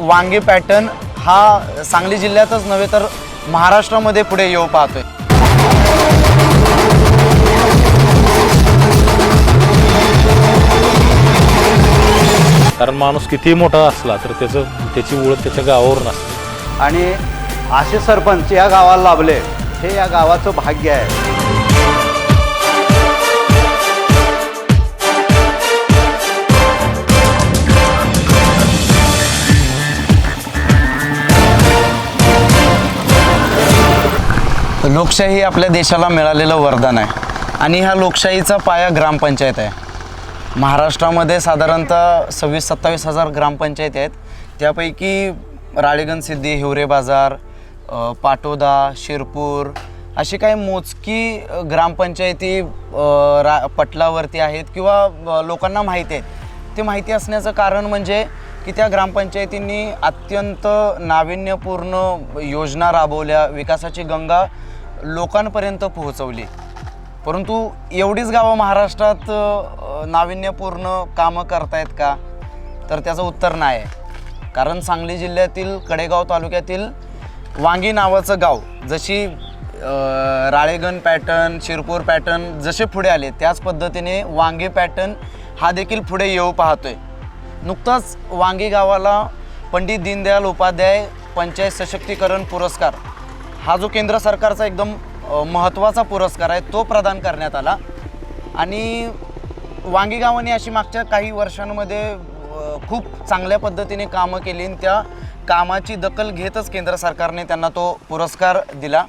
वांगी पॅटर्न हा सांगली जिल्ह्यातच नव्हे तर महाराष्ट्रामध्ये पुढे येऊ पाहतोय. कारण माणूस कितीही मोठा असला तर त्याचं त्याची ओळख त्याच्या गावावरून असते आणि असे सरपंच या गावाला लाभले हे या गावाचं भाग्य आहे. लोकशाही आपल्या देशाला मिळालेलं वरदान आहे. आणि ह्या लोकशाहीचा पाया ग्रामपंचायत आहे. महाराष्ट्रामध्ये साधारणतः सव्वीस सत्तावीस हजार ग्रामपंचायत आहेत. त्यापैकी राळेगण सिद्धी हिवरे बाजार पाटोदा शिरपूर अशी काही मोजकी ग्रामपंचायती रा पटलावरती आहेत किंवा लोकांना माहिती आहेत. ते माहिती असण्याचं कारण म्हणजे की त्या ग्रामपंचायतींनी अत्यंत नाविन्यपूर्ण योजना राबवल्या. विकासाची गंगा लोकांपर्यंत पोहोचवली. परंतु एवढीच गावं महाराष्ट्रात नाविन्यपूर्ण कामं करतायत का? तर त्याचं उत्तर नाही. आहे कारण सांगली जिल्ह्यातील कडेगाव तालुक्यातील वांगी नावाचं गाव जशी राळेगण पॅटर्न शिरपूर पॅटर्न जसे पुढे आले त्याच पद्धतीने वांगी पॅटर्न हा देखील पुढे येऊ पाहतोय. नुकताच वांगी गावाला पंडित दीनदयाल उपाध्याय पंचायत सशक्तीकरण पुरस्कार हा जो केंद्र सरकारचा एकदम महत्त्वाचा पुरस्कार आहे तो प्रदान करण्यात आला. आणि वांगी गावाने अशी मागच्या काही वर्षांमध्ये खूप चांगल्या पद्धतीने कामं केली आणि त्या कामाची दखल घेतच केंद्र सरकारने त्यांना तो पुरस्कार दिला.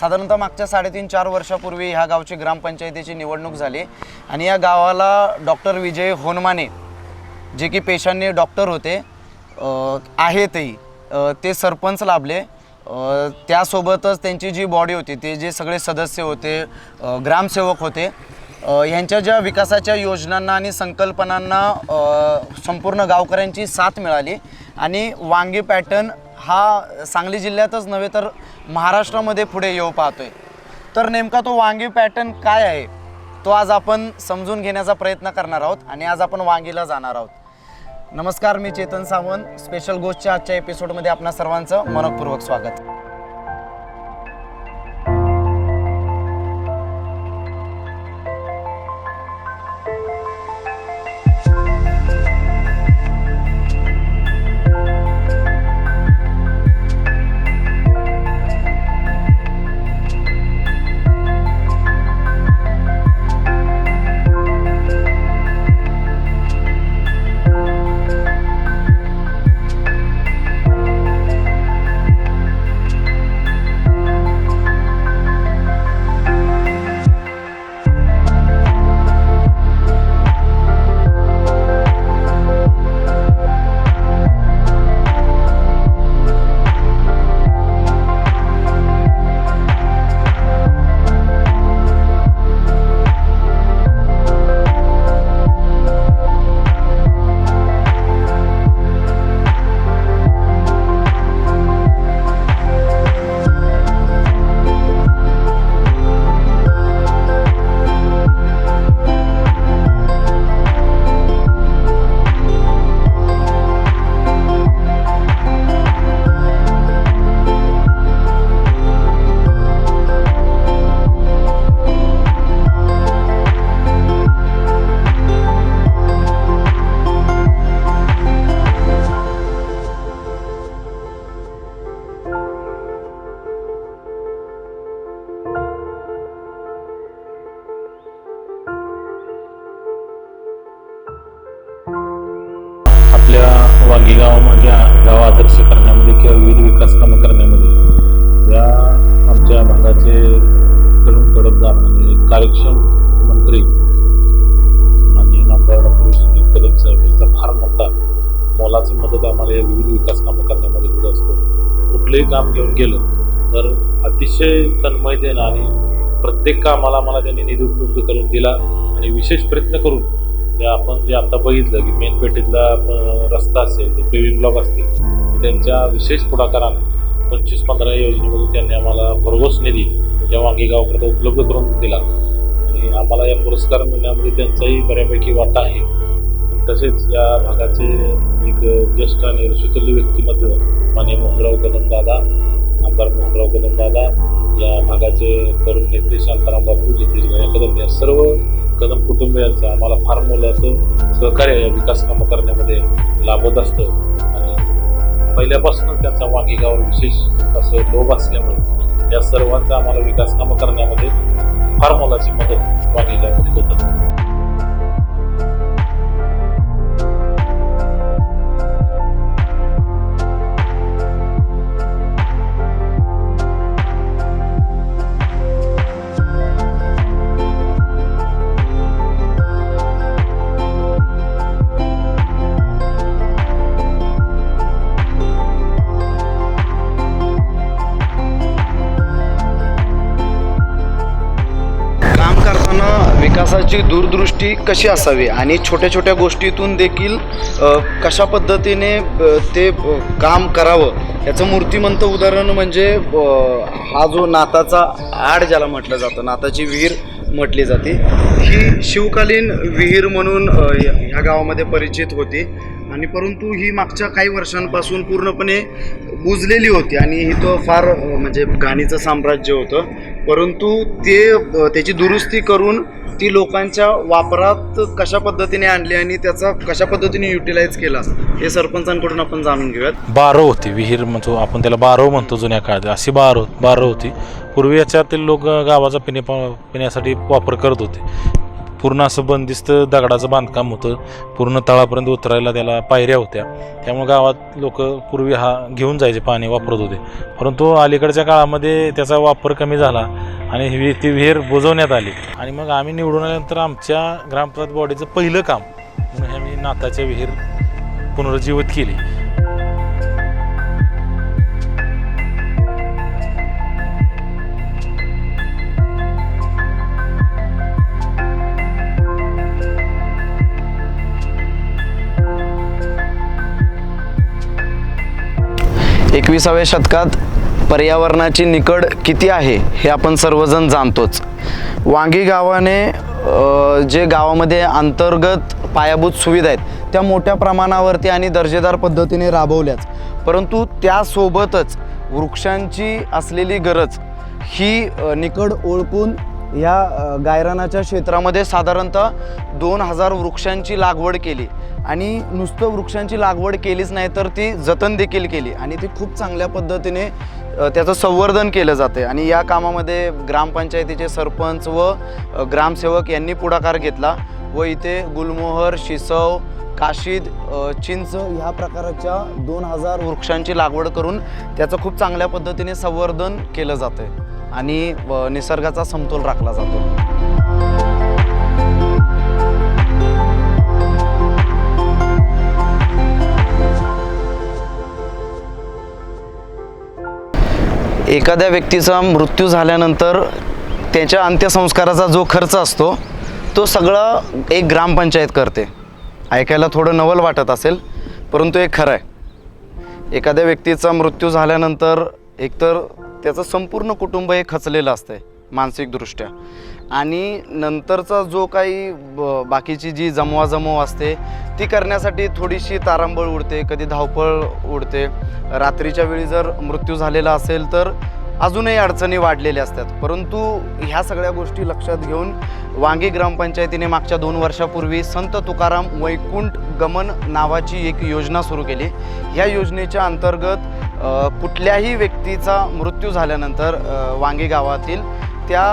साधारणतः मागच्या साडेतीन चार वर्षापूर्वी ह्या गावची ग्रामपंचायतीची निवडणूक झाली आणि या गावाला डॉक्टर विजय होनमाने जे की पेशाने डॉक्टर होते आहेतही ते सरपंच लाभले. अ, त्यासोबतच त्यांची जी बॉडी होती ते जे सगळे सदस्य होते अ, ग्रामसेवक होते अ, ह्यांच्या ज्या विकासाच्या योजनांना आणि संकल्पनांना अ, संपूर्ण गावकऱ्यांची साथ मिळाली. आणि वांगी पॅटर्न हा सांगली जिल्ह्यातच नव्हे तर महाराष्ट्रामध्ये पुढे येऊ पाहतोय. तर नेमका तो वांगी पॅटर्न काय आहे तो आज आपण समजून घेण्याचा प्रयत्न करणार आहोत आणि आज आपण वांगीला जाणार आहोत. नमस्कार मी चेतन सावंत. स्पेशल गोष्टच्या आजच्या एपिसोडमध्ये आपणा सर्वांचं मनपूर्वक स्वागत. मोलाची मदत आम्हाला या विविध विकास कामं करण्यामध्ये होत असतो. कुठलंही काम घेऊन गेलं तर अतिशय तन्मयतेनं आणि प्रत्येक कामाला आम्हाला त्यांनी निधी उपलब्ध करून दिला आणि विशेष प्रयत्न करून जे आपण जे आता बघितलं की मेन पेठेतला रस्ता असेल ते पेविंग ब्लॉक असतील त्यांच्या विशेष पुढाकारानं पंचवीस पंधरा योजनेमधून त्यांनी आम्हाला भरघोस निधी या वांगी उपलब्ध करून दिला. आणि आम्हाला या पुरस्कार मिळण्यामध्ये त्यांचाही बऱ्यापैकी वाटा आहे. तसेच या भागाचे एक ज्येष्ठ आणि ऋषितुल्य व्यक्तिमत्व माने मोहनराव कदमदादा आमदार मोहनराव कदमदादा या भागाचे तरुण नेते शांताराम बापू जितेशभाई कदम या सर्व कदम कुटुंबियांचं आम्हाला फार मोलाचं सहकार्य या विकास कामं करण्यामध्ये लाभत असतं. आणि पहिल्यापासूनच त्यांचा वांगी गावावर विशेष असं लोभ असल्यामुळे या सर्वांचा आम्हाला विकास कामं करण्यामध्ये फार मोलाची मदत वांगी गावामध्ये होत असते. विकासाची दूरदृष्टी कशी असावी? आणि छोट्या छोट्या गोष्टीतून देखील कशा पद्धतीने ते काम करावं? याचं मूर्तिमंत उदाहरण म्हणजे हा जो नाताचा आड ज्याला म्हटलं जातं नाताची विहीर म्हटली जाते ही शिवकालीन विहीर म्हणून ह्या गावामध्ये परिचित होती. आणि परंतु ही मागच्या काही वर्षांपासून पूर्णपणे बुजलेली होती. आणि ही तो फार म्हणजे घाणीचं साम्राज्य होतं. परंतु ते त्याची दुरुस्ती करून ती लोकांच्या वापरात कशा पद्धतीने आणली आणि त्याचा कशा पद्धतीने युटिलाइज केला हे सरपंचांकडून आपण जाणून घेऊयात. बारो होती विहीर म्हणतो आपण त्याला बारो म्हणतो जुन्या काळात. अशी बार बारो होती. पूर्वी याच्यातील लोक गावाचा पिणे पिण्यासाठी वापर करत होते. पूर्ण असं बंदिस्त दगडाचं बांधकाम होतं. पूर्ण तळापर्यंत उतरायला त्याला पायऱ्या होत्या. त्यामुळे गावात लोक पूर्वी हा घेऊन जायचे पाणी वापरत होते. परंतु अलीकडच्या काळामध्ये त्याचा वापर कमी झाला आणि ही ती विहीर बुजवण्यात आली. आणि मग आम्ही निवडून आल्यानंतर आमच्या ग्रामपंचायत बॉडीचं पहिलं काम म्हणून आम्ही नाताच्या विहीर पुनरुज्जीवित केली. एकविसाव्या शतकात पर्यावरणाची निकड किती आहे हे आपण सर्वजण जाणतोच. वांगी गावाने जे गावामध्ये अंतर्गत पायाभूत सुविधा आहेत त्या मोठ्या प्रमाणावरती आणि दर्जेदार पद्धतीने राबवल्याच परंतु त्यासोबतच वृक्षांची असलेली गरज ही निकड ओळखून या गायरानाच्या क्षेत्रामध्ये साधारणतः दोन हजार वृक्षांची लागवड केली. आणि नुसतं वृक्षांची लागवड केलीच नाही तर ती जतन देखील केली. आणि ती खूप चांगल्या पद्धतीने त्याचं संवर्धन केलं जाते. आणि या कामामध्ये ग्रामपंचायतीचे सरपंच व ग्रामसेवक यांनी पुढाकार घेतला व इथे गुलमोहर शिसव काशीद चिंच ह्या प्रकारच्या दोन हजार वृक्षांची लागवड करून त्याचं खूप चांगल्या पद्धतीने संवर्धन केलं जातं आणि निसर्गाचा समतोल राखला जातो. एखाद्या व्यक्तीचा मृत्यू झाल्यानंतर त्याच्या अंत्यसंस्काराचा जो खर्च असतो तो सगळा एक ग्रामपंचायत करते. ऐकायला थोडं नवल वाटत असेल परंतु हे खरं आहे. एखाद्या व्यक्तीचा मृत्यू झाल्यानंतर एकतर त्याचं संपूर्ण कुटुंब हे खचलेलं असतंय मानसिकदृष्ट्या. आणि नंतरचा जो काही ब- बाकीची जी जमवाजमव असते ती करण्यासाठी थोडीशी तारांबळ उडते कधी धावपळ उडते. रात्रीच्या वेळी जर मृत्यू झालेला असेल तर अजूनही अडचणी वाढलेल्या असतात. परंतु ह्या सगळ्या गोष्टी लक्षात घेऊन वांगी ग्रामपंचायतीने मागच्या दोन वर्षापूर्वी संत तुकाराम वैकुंठ गमन नावाची एक योजना सुरू केली. ह्या योजनेच्या अंतर्गत कुठल्याही व्यक्तीचा मृत्यू झाल्यानंतर वांगे गावातील त्या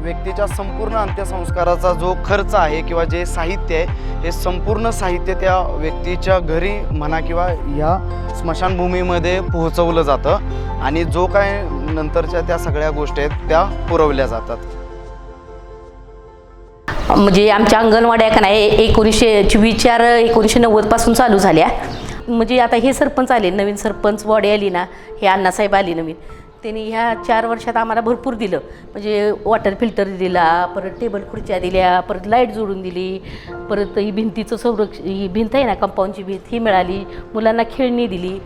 व्यक्तीच्या संपूर्ण अंत्यसंस्काराचा जो खर्च आहे किंवा जे साहित्य आहे हे संपूर्ण साहित्य त्या व्यक्तीच्या घरी म्हणा किंवा ह्या स्मशानभूमीमध्ये पोहोचवलं जातं आणि जो काय नंतरच्या त्या सगळ्या गोष्टी आहेत त्या पुरवल्या जातात. म्हणजे आमच्या अंगणवाड्या का नाही एकोणीसशे विचार एकोणीसशे नव्वदपासून चालू झाल्या. म्हणजे आता हे सरपंच आले नवीन सरपंच वॉडे आली ना हे अण्णासाहेब आली नवीन. त्यांनी ह्या चार वर्षात आम्हाला भरपूर दिलं. म्हणजे वॉटर फिल्टर दिला परत टेबल खुर्च्या दिल्या परत लाइट जोडून दिली परत ही भिंतीचं संरक्ष ही भिंत आहे ना कंपाऊंडची भिंत ही मिळाली. मुलांना खेळणी दिली.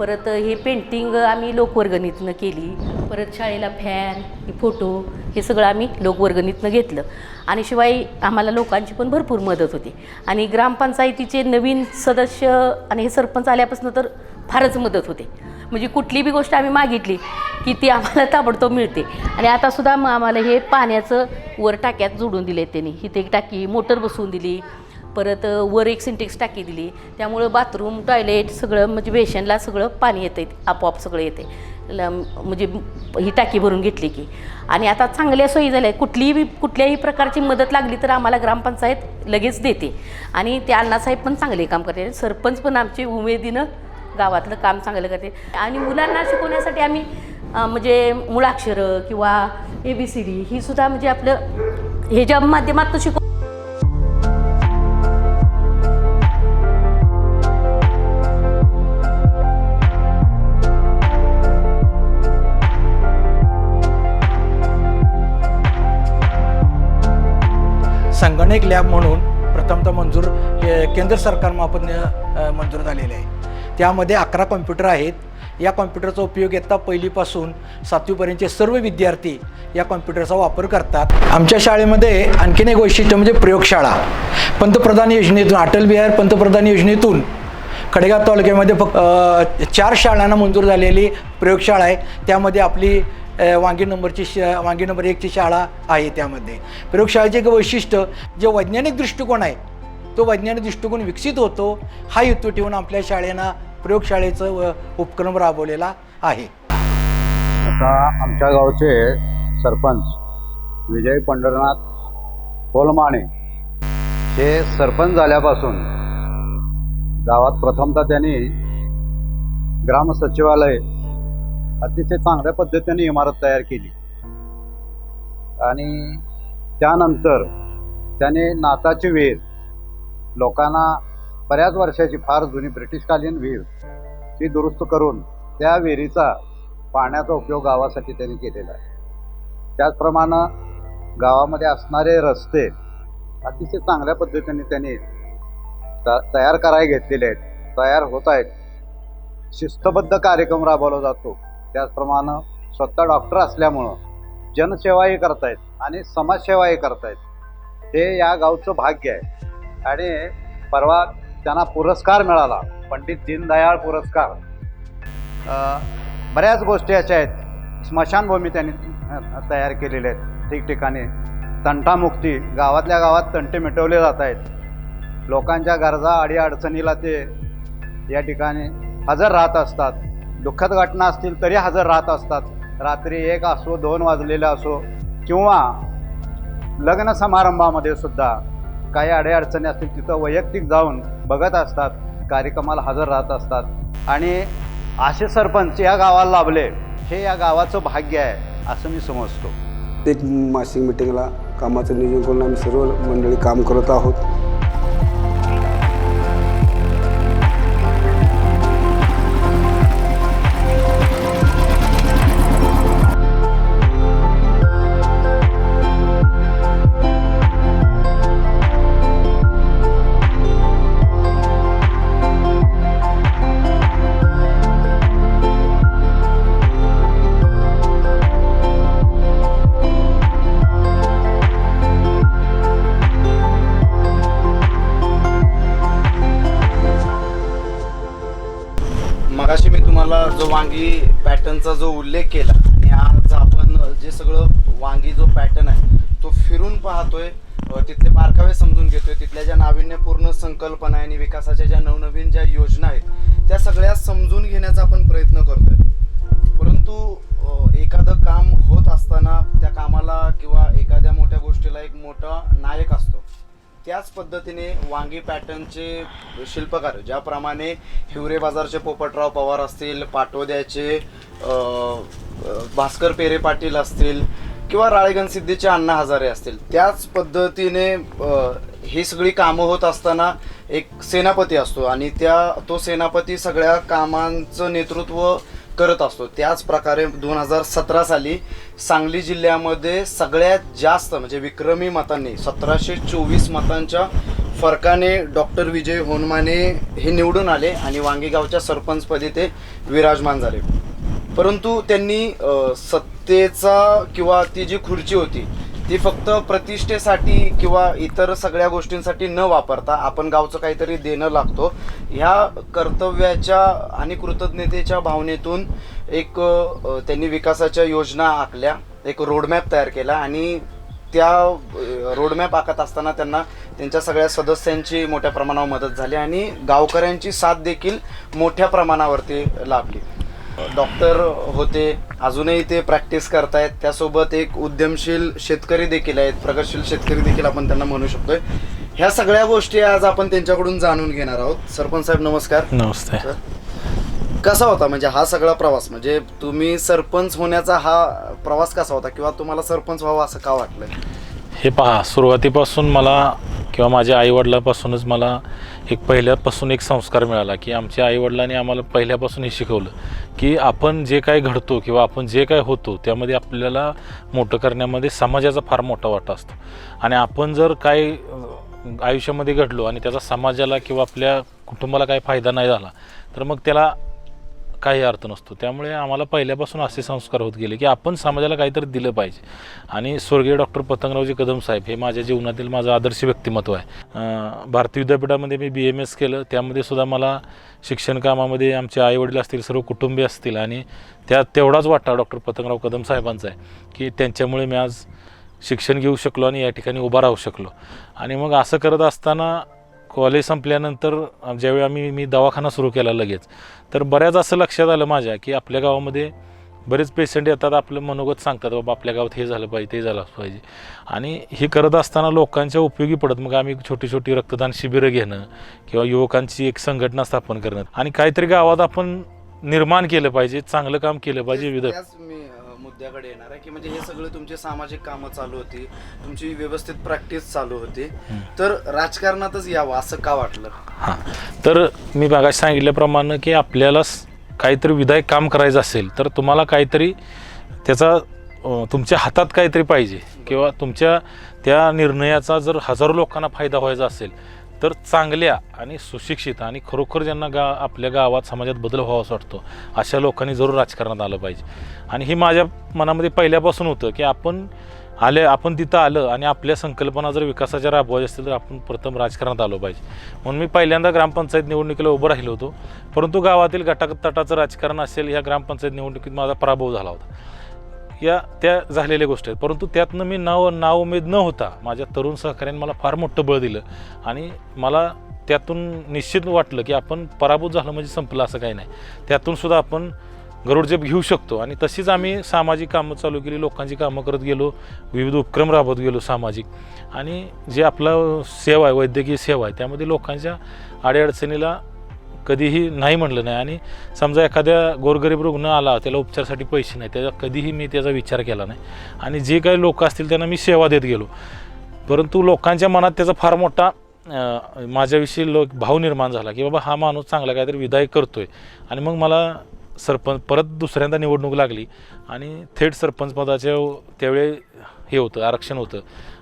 परत हे पेंटिंग आम्ही लोकवर्गणीतनं केली. परत शाळेला फॅन फोटो हे सगळं आम्ही लोकवर्गणीतनं घेतलं. आणि शिवाय आम्हाला लोकांची पण भरपूर मदत होती. आणि ग्रामपंचायतीचे नवीन सदस्य आणि हे सरपंच आल्यापासून तर फारच मदत होते. म्हणजे कुठली बी गोष्ट आम्ही मागितली की ती आम्हाला ताबडतोब मिळते. आणि आतासुद्धा मग आम्हाला हे पाण्याचं वर टाक्यात जोडून दिले त्यांनी. इथे एक टाकी मोटर बसवून दिली. परत वर एक सिंटेक्स टाकी दिली. त्यामुळं बाथरूम टॉयलेट सगळं म्हणजे बेशनला सगळं पाणी येतं आपोआप सगळं येते ल म्हणजे ही टाकी भरून घेतली की. आणि आता चांगल्या सोयी झाल्या. कुठलीही बी- कुठल्याही प्रकारची मदत लागली तर आम्हाला ग्रामपंचायत लगेच देते. आणि ते अण्णासाहेब पण चांगले काम करते. सरपंच पण आमचे उमेदीनं गावातलं काम चांगलं करते. आणि मुलांना शिकवण्यासाठी आम्ही म्हणजे मुळाक्षरं किंवा ए बी सी डी ही सुद्धा म्हणजे आपलं हे ज्या माध्यमातून शिकव संगणक लॅब म्हणून प्रथमतः मंजूर केंद्र सरकारमार्फत मंजूर झालेले आहे. त्यामध्ये अकरा कॉम्प्युटर आहेत. या कॉम्प्युटरचा उपयोग इयत्ता पहिलीपासून सातवीपर्यंतचे सर्व विद्यार्थी या कॉम्प्युटरचा वापर करतात. आमच्या शाळेमध्ये आणखीन एक वैशिष्ट्य म्हणजे प्रयोगशाळा. पंतप्रधान योजनेतून अटल बिहार पंतप्रधान योजनेतून खडेगाव तालुक्यामध्ये फक्त चार शाळांना मंजूर झालेली प्रयोगशाळा आहे. त्यामध्ये आपली वांगी नंबरची श वांगी नंबर एकची शाळा आहे त्यामध्ये. प्रयोगशाळेचे एक वैशिष्ट्य जे वैज्ञानिक दृष्टिकोन आहे तो वैज्ञानिक दृष्टिकोन विकसित होतो हा हेतू ठेवून आपल्या शाळेनं प्रयोगशाळेचं व उपक्रम राबवलेला आहे. आता आमच्या गावचे सरपंच विजय पंढरनाथ कोलमाणे हे सरपंच झाल्यापासून गावात प्रथमतः त्यांनी ग्राम सचिवालय अतिशय चांगल्या पद्धतीने इमारत तयार केली. आणि त्यानंतर त्याने नाताची विहीर लोकांना बऱ्याच वर्षाची फार जुनी ब्रिटिशकालीन विहीर ती दुरुस्त करून त्या विहिरीचा पाण्याचा उपयोग गावासाठी त्यांनी केलेला आहे. त्याचप्रमाणे गावामध्ये असणारे रस्ते अतिशय चांगल्या पद्धतीने त्यांनी त- तयार करायला घेतलेले आहेत तयार होत आहेत. शिस्तबद्ध कार्यक्रम राबवला जातो. त्याचप्रमाणे स्वतः डॉक्टर असल्यामुळं जनसेवाही करतायत आणि समाजसेवाही करतायत. हे या गावचं भाग्य आहे. आणि परवा त्यांना पुरस्कार मिळाला पंडित दीनदयाळ पुरस्कार. बऱ्याच गोष्टी अशा आहेत. स्मशानभूमी त्यांनी तयार केलेल्या आहेत. ठिकठिकाणी तंटामुक्ती गावातल्या गावात तंटे मिटवले जात आहेत. लोकांच्या गरजा अडीअडचणीला ते या ठिकाणी हजर राहत असतात. दुःखद घटना असतील तरी हजर राहत असतात. रात्री एक असो दोन वाजलेले असो किंवा लग्न समारंभामध्ये सुद्धा काही अडीअडचणी असतील तिथं वैयक्तिक जाऊन बघत असतात कार्यक्रमाला हजर राहत असतात. आणि असे सरपंच या गावाला लाभले हे या गावाचं भाग्य आहे असं मी समजतो. एक मासिक मिटिंगला कामाचं नियोजन करून आम्ही सर्व मंडळी काम करत आहोत. पॅटर्नचा जो उल्लेख केला आणि आज आपण जे सगळं वांगी जो पॅटर्न आहे तो फिरून पाहतोय. तिथले बारकावे समजून घेतोय. तिथल्या ज्या नाविन्यपूर्ण संकल्पना आहे आणि विकासाच्या ज्या नवनवीन ज्या योजना आहेत त्या सगळ्या समजून घेण्याचा आपण प्रयत्न करतोय. पद्धतीने वांगी पॅटर्नचे शिल्पकार ज्याप्रमाणे हिवरे बाजारचे पोपटराव पवार असतील पाटोद्याचे भास्कर पेरे पाटील असतील किंवा राळेगण सिद्धीचे अण्णा हजारे असतील त्याच पद्धतीने ही सगळी कामं होत असताना एक सेनापती असतो. आणि त्या तो सेनापती सगळ्या कामांचं नेतृत्व करत असतो. त्याच प्रकारे दोन हजार सतरा साली सांगली जिल्ह्यामध्ये सगळ्यात जास्त म्हणजे विक्रमी मतांनी सतराशे चोवीस मतांच्या फरकाने डॉक्टर विजय होनमाने हे निवडून आले आणि वांगीगावच्या सरपंचपदी ते विराजमान झाले. परंतु त्यांनी सत्तेचा किंवा ती जी खुर्ची होती ती फक्त प्रतिष्ठेसाठी किंवा इतर सगळ्या गोष्टींसाठी न वापरता आपण गावचं काहीतरी देणं लागतो. ह्या कर्तव्याच्या आणि कृतज्ञतेच्या भावनेतून एक त्यांनी विकासाच्या योजना आखल्या एक रोडमॅप तयार केला आणि त्या रोडमॅप आखत असताना त्यांना त्यांच्या सगळ्या सदस्यांची मोठ्या प्रमाणावर मदत झाली आणि गावकऱ्यांची साथ देखील मोठ्या प्रमाणावरती लाभली. डॉक्टर होते अजूनही ते प्रॅक्टिस करतायत. त्यासोबत एक उद्यमशील शेतकरी देखील आहेत प्रगतशील शेतकरी देखील आपण त्यांना म्हणू शकतोय. ह्या सगळ्या गोष्टी आज आपण त्यांच्याकडून जाणून घेणार आहोत. सरपंच साहेब नमस्कार. नमस्ते. कसा होता? म्हणजे हा सगळा प्रवास म्हणजे तुम्ही सरपंच होण्याचा हा प्रवास कसा होता? किंवा तुम्हाला सरपंच व्हावं असं का वाटलं हे पहा सुरुवातीपासून मला किंवा माझ्या आईवडिलापासूनच मला एक पहिल्यापासून एक संस्कार मिळाला की आमच्या आईवडिलांनी आम्हाला पहिल्यापासून हे शिकवलं की आपण जे काय घडतो किंवा आपण जे काय होतो त्यामध्ये आपल्याला मोठं करण्यामध्ये समाजाचा फार मोठा वाटा असतो. आणि आपण जर काय आयुष्यामध्ये घडलो आणि त्याचा समाजाला किंवा आपल्या कुटुंबाला काही फायदा नाही झाला तर मग त्याला काही अर्थ नसतो. त्यामुळे आम्हाला पहिल्यापासून असे संस्कार होत गेले की आपण समाजाला काहीतरी दिलं पाहिजे. आणि स्वर्गीय डॉक्टर पतंगरावजी कदम साहेब हे माझ्या जीवनातील माझं आदर्श व्यक्तिमत्व आहे. भारतीय विद्यापीठामध्ये मी बी एम एस केलं. त्यामध्ये सुद्धा मला शिक्षण कामामध्ये आमचे आईवडील असतील सर्व कुटुंबीय असतील आणि त्या तेवढाच वाटा डॉक्टर पतंगराव कदम साहेबांचा आहे की त्यांच्यामुळे मी आज शिक्षण घेऊ शकलो आणि या ठिकाणी उभा राहू शकलो. आणि मग असं करत असताना कॉलेज संपल्यानंतर ज्यावेळी आम्ही मी दवाखाना सुरू केला लगेच तर बऱ्याच असं लक्षात आलं माझ्या की आपल्या गावामध्ये बरेच पेशंट येतात आपलं मनोगत सांगतात बाबा आपल्या गावात हे झालं पाहिजे ते झालं पाहिजे. आणि हे करत असताना लोकांच्या उपयोगी पडत मग आम्ही छोटी छोटी रक्तदान शिबिरं घेणं किंवा युवकांची एक संघटना स्थापन करणं. आणि काहीतरी गावात आपण निर्माण केलं पाहिजे चांगलं काम केलं पाहिजे विविध मुद्द्याकडे येणार आहे की म्हणजे हे सगळे तुमचे सामाजिक कामं चालू होती तुमची व्यवस्थित प्रॅक्टिस चालू होती. तर राजकारणातच यावं असं का वाटलं? हां. तर मी मागाशी सांगितल्याप्रमाणे की आपल्याला काहीतरी विधायक काम करायचं असेल तर तुम्हाला काहीतरी त्याचा तुमच्या हातात काहीतरी पाहिजे. किंवा तुमच्या त्या निर्णयाचा जर हजारो लोकांना फायदा व्हायचा असेल तर चांगल्या आणि सुशिक्षित आणि खरोखर ज्यांना गा आपल्या गावात समाजात बदल व्हावा असं वाटतो अशा लोकांनी जरूर राजकारणात आलं पाहिजे. आणि हे माझ्या मनामध्ये पहिल्यापासून होतं की आपण आले आपण तिथं आलं आणि आपल्या संकल्पना जर विकासाच्या राबवायच्या असतील तर आपण प्रथम राजकारणात आलो पाहिजे. म्हणून मी पहिल्यांदा ग्रामपंचायत निवडणुकीला उभं राहिलो होतो परंतु गावातील गटातटाचं राजकारण असेल ह्या ग्रामपंचायत निवडणुकीत माझा पराभव झाला होता. या त्या झालेल्या गोष्टी आहेत. परंतु त्यातनं मी नाव नाउमेद न होता माझ्या तरुण सहकाऱ्यांनी मला फार मोठं बळ दिलं. आणि मला त्यातून निश्चित वाटलं की आपण पराभूत झालं म्हणजे संपलं असं काही नाही. त्यातून सुद्धा आपण गरुडजेप घेऊ शकतो. आणि तशीच आम्ही सामाजिक कामं चालू केली लोकांची कामं करत गेलो विविध उपक्रम राबवत गेलो सामाजिक. आणि जे आपलं सेवा आहे वैद्यकीय सेवा आहे त्यामध्ये लोकांच्या अडीअडचणीला कधीही नाही म्हणलं नाही. आणि समजा एखाद्या गोरगरीब रुग्ण आला त्याला उपचारासाठी पैसे नाही त्याचा कधीही मी त्याचा विचार केला नाही. आणि जे काही लोक असतील त्यांना मी सेवा देत गेलो. परंतु लोकांच्या मनात त्याचा फार मोठा माझ्याविषयी लोक भाव निर्माण झाला की बाबा हा माणूस चांगला काहीतरी विधायक करतोय. आणि मग मला सरपंच परत दुसऱ्यांदा निवडणूक लागली. आणि थेट सरपंच पदाच्या त्यावेळी हे होतं आरक्षण होतं.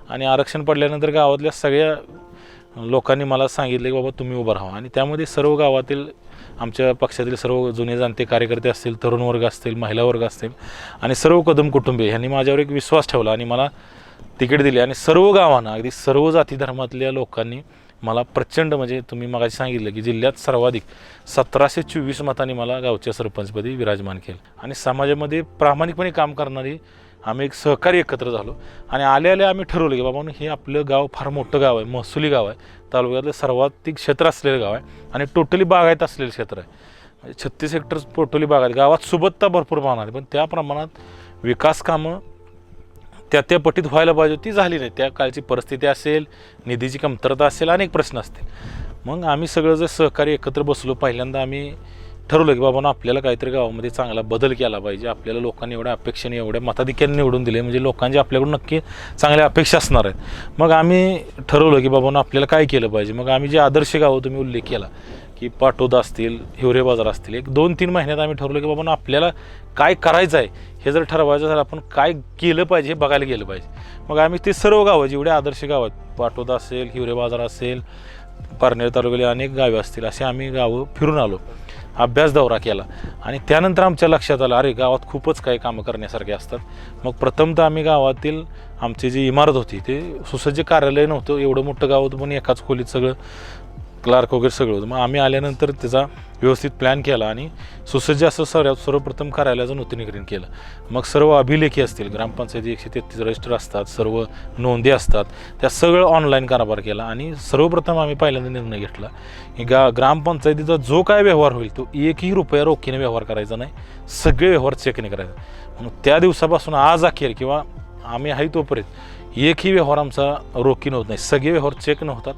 आणि आरक्षण पडल्यानंतर गावातल्या सगळ्या लोकांनी मला सांगितले की बाबा तुम्ही उभं राहा. आणि त्यामध्ये सर्व गावातील आमच्या पक्षातील सर्व जुने जाणते कार्यकर्ते असतील तरुण वर्ग असतील महिला वर्ग असतील आणि सर्व कदम कुटुंबे ह्यांनी माझ्यावर एक विश्वास ठेवला आणि मला तिकीट दिली. आणि सर्व गावांना अगदी सर्व जाती धर्मातल्या लोकांनी मला प्रचंड म्हणजे तुम्ही मगाशी सांगितलं की जिल्ह्यात सर्वाधिक सतराशे चोवीस मतांनी मला गावच्या सरपंचपदी विराजमान केलं. आणि समाजामध्ये प्रामाणिकपणे काम करणारी आम्ही एक सहकारी एकत्र झालो. आणि आले आले आम्ही ठरवलं की बाबा हे आपलं गाव फार मोठं गाव आहे महसुली गाव आहे. तालुक्यातलं सर्वाधिक क्षेत्र असलेलं गाव आहे आणि टोटली बागायत असलेलं क्षेत्र आहे. म्हणजे छत्तीस हेक्टर टोटली बागायत. गावात सुबत्ता भरपूर पाहणार आहे पण त्या प्रमाणात विकास कामं त्या त्या पटीत व्हायला पाहिजे ती झाली नाही. त्या काळची परिस्थिती असेल निधीची कमतरता असेल अनेक प्रश्न असतील. मग आम्ही सगळं जर सहकारी एकत्र बसलो पहिल्यांदा आम्ही ठरवलं की बाबा आपल्याला काहीतरी गावामध्ये चांगला बदल केला पाहिजे. आपल्याला लोकांनी एवढ्या अपेक्षेने एवढ्या मताधिक्याने निवडून दिले. म्हणजे लोकांची आपल्याकडून नक्की चांगल्या अपेक्षा असणार आहेत. मग आम्ही ठरवलं की बाबा आपल्याला काय केलं पाहिजे. मग आम्ही जे आदर्श गावं तुम्ही उल्लेख केला की पाटोदा असतील हिवरे बाजार असतील एक दोन तीन महिन्यात आम्ही ठरवलं की बाबा आपल्याला काय करायचं आहे हे जर ठरवायचं झालं आपण काय केलं पाहिजे हे बघायला गेलं पाहिजे. मग आम्ही ते सर्व गावं जेवढे आदर्श गाव आहेत पाटोदा असेल हिवरे बाजार असेल पारनेर तालुक्यातले अनेक गावे असतील असे आम्ही गावं फिरून आलो. अभ्यास दौरा केला. आणि त्यानंतर आमच्या लक्षात आलं अरे गावात खूपच काही कामं करण्यासारखे असतात. मग प्रथमतः आम्ही गावातील आमची जी इमारत होती ते सुसज्ज कार्यालय नव्हतं. एवढं मोठं गाव होतं पण एकाच खोलीत सगळं क्लार्क वगैरे सगळं होतं. मग आम्ही आल्यानंतर त्याचा व्यवस्थित प्लॅन केला आणि सुसज्ज असं सर्व सर्वप्रथम कार्यालयाचं नूतनीकरण केलं. मग सर्व अभिलेखी असतील ग्रामपंचायती एकशे तेहतीस रजिस्टर असतात सर्व नोंदी असतात त्या सगळं ऑनलाईन कारभार केला आणि सर्वप्रथम आम्ही पहिल्यांदा निर्णय घेतला की गा ग्रामपंचायतीचा जो काय व्यवहार होईल तो एकही रुपया रोखीने व्यवहार करायचा नाही सगळे व्यवहार चेकने करायचे. मग त्या दिवसापासून आज अखेर किंवा आम्ही आहे तोपर्यंत एकही व्यवहार आमचा रोखीन होत नाही सगळे व्यवहार चेक न होतात.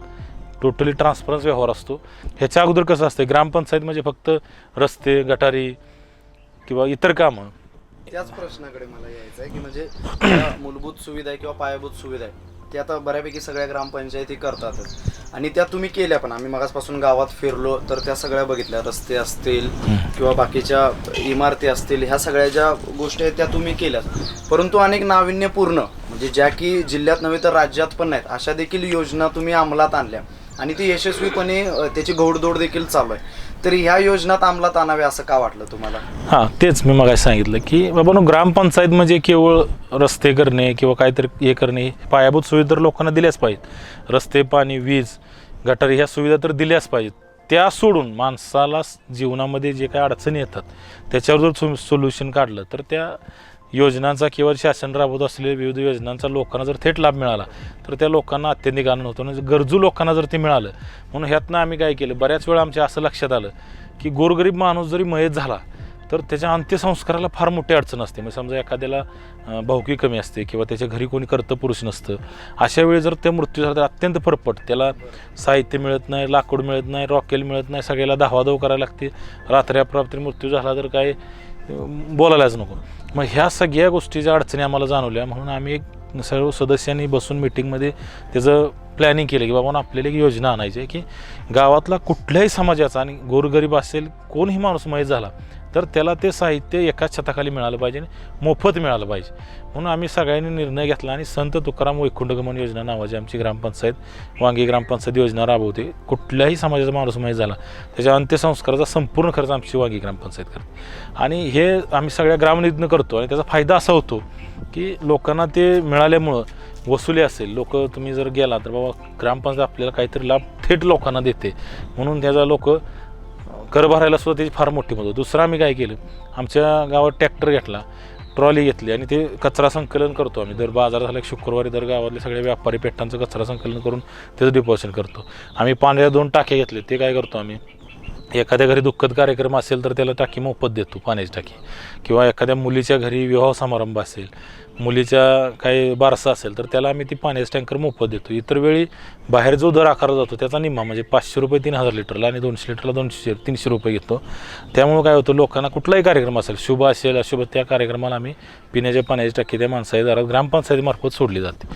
टोटली ट्रान्सपरन्स व्यवहार असतो. ह्याच्या अगोदर कसं असतं ग्रामपंचायत म्हणजे फक्त रस्ते गटारी किंवा इतर कामं. त्याच प्रश्नाकडे मला यायचं आहे की म्हणजे ज्या मूलभूत सुविधा आहे किंवा पायाभूत सुविधा आहे ते आता बऱ्यापैकी सगळ्या ग्रामपंचायती करतातच. आणि त्या तुम्ही केल्या पण. आम्ही मगासपासून गावात फिरलो तर त्या सगळ्या बघितल्या. रस्ते असतील किंवा बाकीच्या इमारती असतील ह्या सगळ्या ज्या गोष्टी आहेत त्या तुम्ही केल्या परंतु अनेक नाविन्यपूर्ण म्हणजे ज्या की जिल्ह्यात नव्हे तर राज्यात पण नाहीत अशा देखील योजना तुम्ही अंमलात आणल्या. आणि ती यशस्वीपणे अ, त्याची घोडदौड देखील चालू आहे. तर ह्या योजनात अंमलात आणाव्या असं का वाटलं तुम्हाला? हां तेच मी मगाशी सांगितलं की बाबानो ग्रामपंचायत म्हणजे केवळ रस्ते करणे किंवा काहीतरी हे करणे पायाभूत सुविधा तर लोकांना दिल्याच पाहिजेत. रस्ते पाणी वीज गटर ह्या सुविधा तर दिल्याच पाहिजेत. त्या सोडून माणसाला स- जीवनामध्ये जे काही अडचणी येतात त्याच्यावर जर सो सोल्युशन काढलं तर त्या योजनांचा किंवा शासन राबवत असलेल्या विविध योजनांचा लोकांना जर थेट लाभ मिळाला तर त्या लोकांना अत्यंतिक आनंद होतो. आणि म्हणजे गरजू लोकांना जर ते मिळालं म्हणून ह्यातनं आम्ही काय केलं? बऱ्याच वेळा आमच्या असं लक्षात आलं की गोरगरीब माणूस जरी मयत झाला तर त्याच्या अंत्यसंस्काराला फार मोठी अडचण असते. म्हणजे समजा एखाद्याला अं, भावकी कमी असते किंवा त्याच्या घरी कोणी कर्तपुरुष नसतं अशा वेळी जर त्या मृत्यू झाला तर अत्यंत फरफट. त्याला साहित्य मिळत नाही लाकूड मिळत नाही रॉकेल मिळत नाही सगळ्याला धावाधाव करायला लागते. रात्री अपरात्री मृत्यू झाला तर काय? बोलायलाच नको. मग ह्या सगळ्या गोष्टीच्या अडचणी आम्हाला जाणवल्या. म्हणून आम्ही एक सर्व सदस्यांनी बसून मिटिंगमध्ये त्याचं प्लॅनिंग केलं की बाबा आपल्याला एक योजना आणायची आहे की गावातला कुठल्याही समाजाचा आणि गोरगरीब असेल कोणही माणूस मयत झाला तर त्याला ते साहित्य एकाच छताखाली मिळालं पाहिजे आणि मोफत मिळालं पाहिजे. म्हणून आम्ही सगळ्यांनी निर्णय घेतला आणि संत तुकाराम वैकुंठगमन योजना नावाची आमची ग्रामपंचायत वांगी ग्रामपंचायत योजना राबवते. कुठल्याही समाजाचा माणूस माहीत झाला त्याच्या अंत्यसंस्काराचा संपूर्ण खर्च आमची वांगी ग्रामपंचायत करते. आणि हे आम्ही सगळ्या ग्रामनिधीनं करतो आणि त्याचा फायदा असा होतो की लोकांना ते मिळाल्यामुळं वसुली असेल लोक तुम्ही जर गेला तर बाबा ग्रामपंचायत आपल्याला काहीतरी लाभ थेट लोकांना देते. म्हणून त्याचा लोक कर भरायला सुद्धा त्याची फार मोठी मदत दुसरं आम्ही काय केलं आमच्या गावात ट्रॅक्टर घेतला ट्रॉली घेतली आणि ते कचरा संकलन करतो आम्ही. दर बाजार झाला शुक्रवारी दर गावातले सगळे व्यापारी पेठांचं कचरा संकलन करून त्याचं डिपॉझिशन करतो. आम्ही पाण्याच्या दोन टाके घेतले ते काय करतो आम्ही एखाद्या घरी दुःखद कार्यक्रम असेल तर त्याला टाकी मोफत देतो पाण्याची टाकी. किंवा एखाद्या मुलीच्या घरी विवाह समारंभ असेल मुलीच्या काही बारसा असेल तर त्याला आम्ही ती पाण्याचा टँकर मोफत देतो. इतर वेळी बाहेर जो दर आकारला जातो त्याचा निम्मा म्हणजे पाचशे रुपये तीन हजार लिटरला आणि दोनशे लिटरला दोनशे तीनशे रुपये घेतो. त्यामुळे काय होतं लोकांना कुठलाही कार्यक्रम असेल शुभ असेल अशुभ त्या कार्यक्रमाला आम्ही पिण्याच्या पाण्याची टाकी त्या माणसाच्या दारात ग्रामपंचायतीमार्फत सोडली जाते.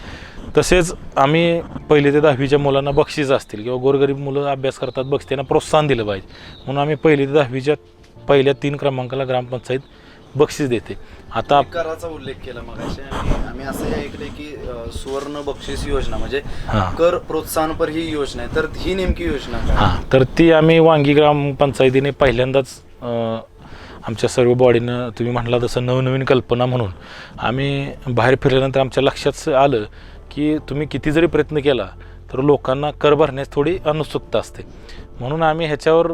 तसेच आम्ही पहिली ते दहावीच्या मुलांना बक्षीस असतील किंवा गोरगरीब मुलं अभ्यास करतात बक्षीस त्यांना प्रोत्साहन दिलं पाहिजे. म्हणून आम्ही पहिली ते दहावीच्या पहिल्या तीन क्रमांकाला ग्रामपंचायत बक्षीस देते. आता कराचा उल्लेख केला मग आम्ही असं ऐकलंय की सुवर्ण बक्षीस योजना म्हणजे. कर प्रोत्साहनपर ही योजना आहे. तर ही नेमकी योजना हां. तर ती आम्ही वांगी ग्रामपंचायतीने पहिल्यांदाच आमच्या सर्व बॉडीनं तुम्ही म्हटला तसं नवनवीन कल्पना म्हणून आम्ही बाहेर फिरल्यानंतर आमच्या लक्षात आलं की तुम्ही किती जरी प्रयत्न केला तर लोकांना कर भरण्यास थोडी अनुत्सुकता असते. म्हणून आम्ही ह्याच्यावर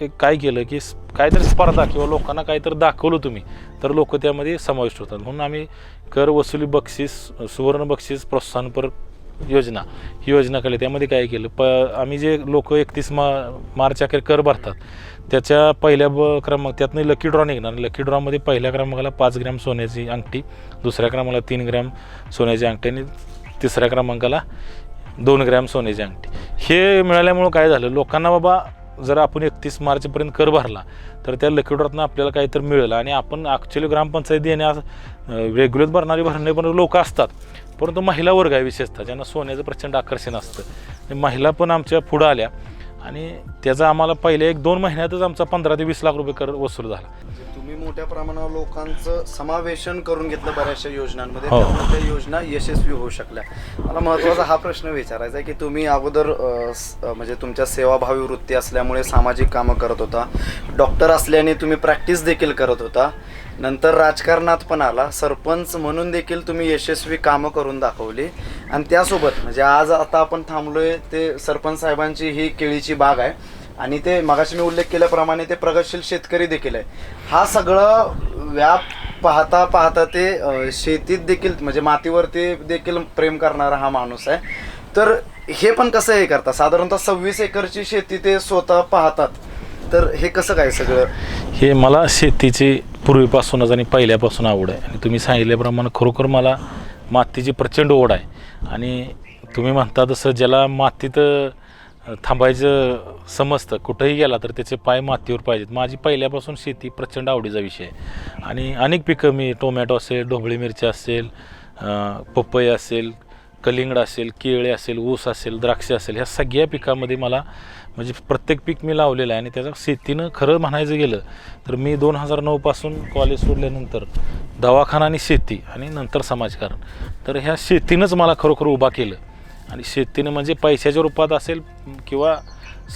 एक काय केलं की काहीतरी स्पर्धा किंवा लोकांना काहीतरी दाखवलं तुम्ही तर लोक त्यामध्ये समाविष्ट होतात. म्हणून आम्ही कर वसुली बक्षीस सुवर्ण बक्षीस प्रोत्साहनपर योजना ही योजना केली. त्यामध्ये काय केलं प आम्ही जे लोक एकतीस मा मार्च अखेर कर भरतात त्याच्या पहिल्या ब क्रमांक त्यातनं लकी ड्रॉ निघणार. लकी ड्रॉमध्ये पहिल्या क्रमांकाला पाच ग्रॅम सोन्याची अंगठी दुसऱ्या क्रमांकाला तीन ग्रॅम सोन्याची अंगठी आणि तिसऱ्या क्रमांकाला दोन ग्रॅम सोन्याची अंगठी. हे मिळाल्यामुळं काय झालं? लोकांना बाबा जर आपण एकतीस मार्चपर्यंत कर भरला तर त्या लकीडोरातनं आपल्याला काहीतरी मिळेल. आणि आपण ॲक्च्युली ग्रामपंचायती देण्यास रेग्युलर भरणारे भरणे पण लोक असतात. परंतु महिला वर्ग आहे विशेषतः ज्यांना सोन्याचं प्रचंड आकर्षण असतं. आणि महिला पण आमच्या पुढं आल्या. आणि त्याचा आम्हाला पहिले एक दोन महिन्यातच आमचा पंधरा ते वीस लाख रुपये कर वसूल झाला. तुम्ही मोठ्या प्रमाणावर लोकांचं समावेशन करून घेतलं बऱ्याचशा योजनांमध्ये हो. त्यामुळे त्या योजना यशस्वी होऊ शकल्या मला महत्त्वाचा हा प्रश्न विचारायचा आहे की तुम्ही अगोदर अ, स- अ, म्हणजे तुमच्या सेवाभावी वृत्ती असल्यामुळे सामाजिक कामं करत होता डॉक्टर असल्याने तुम्ही प्रॅक्टिस देखील करत होता नंतर राजकारणात पण आला सरपंच म्हणून देखील तुम्ही यशस्वी कामं करून दाखवली आणि त्यासोबत म्हणजे आज आता आपण थांबलोय ते सरपंच साहेबांची ही केळीची बाग आहे आणि ते मगाशी मी उल्लेख केल्याप्रमाणे ते प्रगतशील शेतकरी देखील आहे. हा सगळं व्याप पाहता पाहता ते अ, शेतीत देखील म्हणजे मातीवरती देखील प्रेम करणारा हा माणूस आहे. तर हे पण कसं हे करतात? साधारणतः सव्वीस एकरची शेती ते स्वतः पाहतात. तर हे कसं काय सगळं? हे मला शेतीची पूर्वीपासूनच आणि पहिल्यापासून आवड आहे. आणि तुम्ही सांगितल्याप्रमाणे खरोखर मला मातीची प्रचंड ओढ आहे. आणि तुम्ही म्हणता तसं ज्याला मातीत थांबायचं समजतं. कुठंही गेला तर त्याचे पाय मातीवर पाहिजेत. माझी पहिल्यापासून शेती प्रचंड आवडीचा विषय आहे. आणि अनेक पिकं मी टोमॅटो असेल ढोबळी मिरची असेल पपई असेल कलिंगड असेल केळे असेल ऊस असेल द्राक्ष असेल ह्या सगळ्या पिकामध्ये मला म्हणजे प्रत्येक पीक मी लावलेलं आहे आणि त्याचं शेतीनं खरं म्हणायचं गेलं तर मी दोन हजार नऊपासून कॉलेज सोडल्यानंतर दवाखाना आणि शेती आणि नंतर समाजकारण. तर ह्या शेतीनंच मला खरोखर उभा केलं. आणि शेतीनं म्हणजे पैशाच्या रूपात असेल किंवा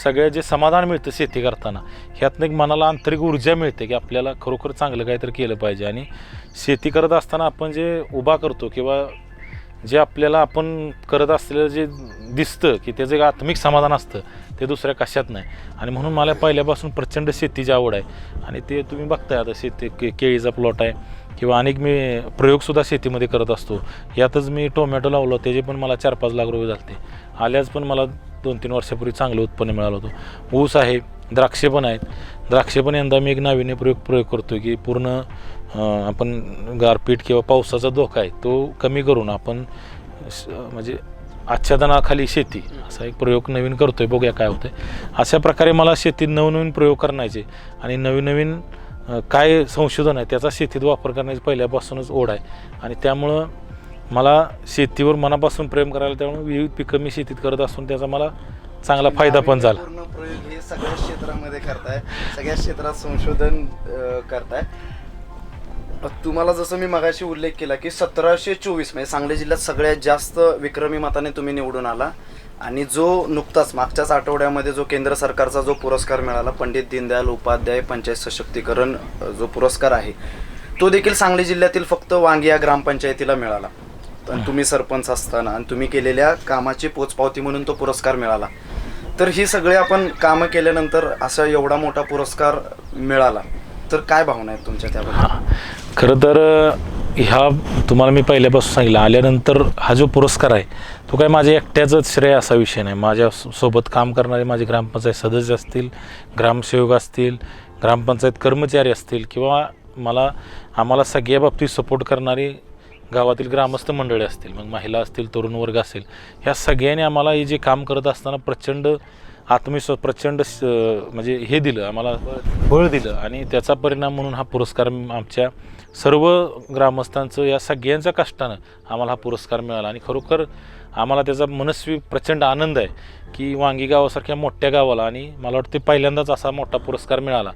सगळं जे समाधान मिळतं शेती करताना ह्यातनं एक मनाला आंतरिक ऊर्जा मिळते की आपल्याला खरोखर चांगलं काहीतरी केलं पाहिजे. आणि शेती करत असताना आपण जे उभा करतो किंवा जे आपल्याला आपण करत असलेलं जे दिसतं की त्याचं एक आत्मिक समाधान असतं ते दुसऱ्या कशात नाही. आणि म्हणून मला पहिल्यापासून प्रचंड शेतीची आवड आहे. आणि ते तुम्ही बघताय आता शेती के केळीचा प्लॉट आहे किंवा अनेक मी प्रयोगसुद्धा शेतीमध्ये करत असतो. यातच मी टोमॅटो लावलो त्याचे पण मला चार पाच लाख रुपये झाले आल्याच पण मला दोन तीन वर्षापूर्वी चांगलं उत्पन्न मिळालं होतं. ऊस आहे द्राक्षे पण आहेत. द्राक्षे पण यंदा मी एक नाविन्य प्रयोग प्रयोग करतो की पूर्ण आपण गारपीट किंवा पावसाचा धोका आहे तो कमी करून आपण म्हणजे आच्छादनाखाली शेती असा एक प्रयोग नवीन करतोय बघूया काय होतंय. अशा प्रकारे मला शेतीत नवनवीन प्रयोग करण्याचे आणि नवीन नवीन काय संशोधन आहे त्याचा शेतीत वापर करण्याची पहिल्यापासूनच ओढ आहे. आणि त्यामुळं मला शेतीवर मनापासून प्रेम करायला त्यामुळे विविध पिकं मी शेतीत करत असून त्याचा मला चांगला फायदा पण झाला. पूर्ण प्रयोग हे सगळ्या क्षेत्रामध्ये करताय सगळ्या क्षेत्रात संशोधन करताय. तुम्हाला जसं मी मगाशी उल्लेख केला की सतराशे चोवीस म्हणजे सांगली जिल्ह्यात सगळ्यात जास्त विक्रमी मताने तुम्ही निवडून आला. आणि जो नुकताच मागच्याच आठवड्यामध्ये जो केंद्र सरकारचा जो पुरस्कार मिळाला पंडित दीनदयाल उपाध्याय पंचायत सशक्तीकरण जो पुरस्कार आहे तो देखील सांगली जिल्ह्यातील फक्त वांगिया ग्रामपंचायतीला मिळाला. आणि तुम्ही सरपंच असताना आणि तुम्ही केलेल्या कामाची पोचपावती म्हणून तो पुरस्कार मिळाला. तर ही सगळे आपण कामं केल्यानंतर असा एवढा मोठा पुरस्कार मिळाला. तर काय भावना आहेत तुमच्या त्याबद्दल? खरं तर ह्या तुम्हाला मी पहिल्यापासून सांगितलं आल्यानंतर हा जो पुरस्कार आहे तो काय माझ्या एकट्याचंच श्रेय असा विषय नाही. माझ्या सोबत काम करणारे माझे ग्रामपंचायत सदस्य असतील ग्रामसेवक असतील ग्रामपंचायत कर्मचारी असतील किंवा मला आम्हाला सगळ्या बाबतीत सपोर्ट करणारी गावातील ग्रामस्थ मंडळी असतील मग महिला असतील तरुण वर्ग असेल ह्या सगळ्यांनी आम्हाला हे जे काम करत असताना प्रचंड आत्मविश्वास प्रचंड स- म्हणजे हे दिलं आम्हाला बळ दिलं आणि त्याचा परिणाम म्हणून हा पुरस्कार म- आमच्या सर्व ग्रामस्थांचं या सगळ्यांच्या कष्टानं आम्हाला हा पुरस्कार मिळाला. आणि खरोखर आम्हाला त्याचा मनस्वी प्रचंड आनंद आहे की वांगी गावासारख्या मोठ्या गावाला आणि मला वाटते पहिल्यांदाच असा मोठा पुरस्कार मिळाला.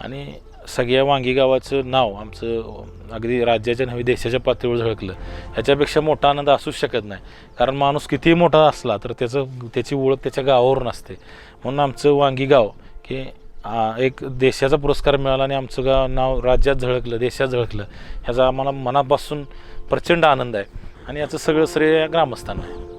आणि सगळ्या वांगी गावाचं नाव आमचं अगदी राज्याच्या नव्हे देशाच्या पातळीवर झळकलं. ह्याच्यापेक्षा मोठा आनंद असूच शकत नाही. कारण माणूस कितीही मोठा असला तर त्याचं त्याची ओळख त्याच्या गावावरून असते. म्हणून आमचं वांगी गाव की एक देशाचा पुरस्कार मिळाला आणि आमचं गाव नाव राज्यात झळकलं देशात झळकलं. ह्याचा आम्हाला मनापासून प्रचंड आनंद आहे. आणि याचं सगळं श्रेय ग्रामस्थान ग्रामस्थांना आहे.